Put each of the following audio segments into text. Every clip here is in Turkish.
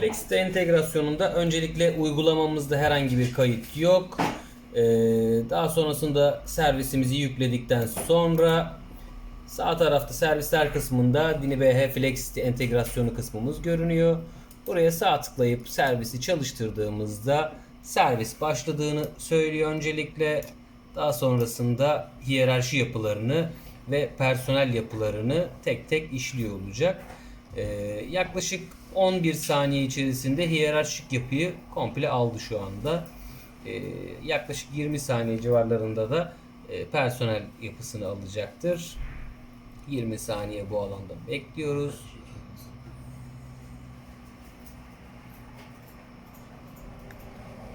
Flexite entegrasyonunda öncelikle uygulamamızda herhangi bir kayıt yok. Ee, daha sonrasında servisimizi yükledikten sonra sağ tarafta servisler kısmında DiniBH Flexite entegrasyonu kısmımız görünüyor. Buraya sağ tıklayıp servisi çalıştırdığımızda servis başladığını söylüyor öncelikle. Daha sonrasında hiyerarşi yapılarını ve personel yapılarını tek tek işliyor olacak. Ee, yaklaşık 11 saniye içerisinde hiyerarşik yapıyı komple aldı şu anda. Ee, yaklaşık 20 saniye civarlarında da e, personel yapısını alacaktır. 20 saniye bu alanda bekliyoruz.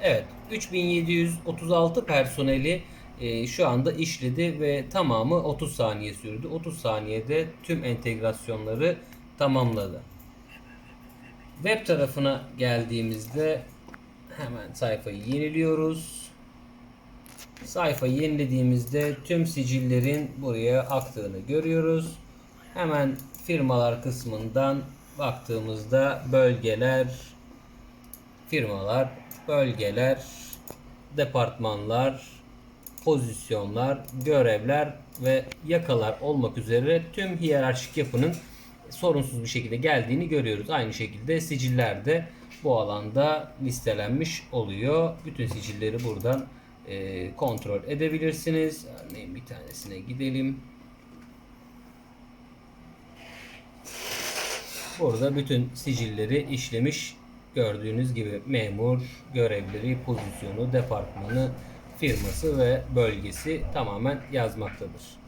Evet, 3736 personeli e, şu anda işledi ve tamamı 30 saniye sürdü. 30 saniyede tüm entegrasyonları tamamladı. Web tarafına geldiğimizde hemen sayfayı yeniliyoruz. Sayfayı yenilediğimizde tüm sicillerin buraya aktığını görüyoruz. Hemen firmalar kısmından baktığımızda bölgeler, firmalar, bölgeler, departmanlar, pozisyonlar, görevler ve yakalar olmak üzere tüm hiyerarşik yapının sorunsuz bir şekilde geldiğini görüyoruz. Aynı şekilde siciller de bu alanda listelenmiş oluyor. Bütün sicilleri buradan e, kontrol edebilirsiniz. Örneğin bir tanesine gidelim. Burada bütün sicilleri işlemiş gördüğünüz gibi memur, görevleri, pozisyonu, departmanı, firması ve bölgesi tamamen yazmaktadır.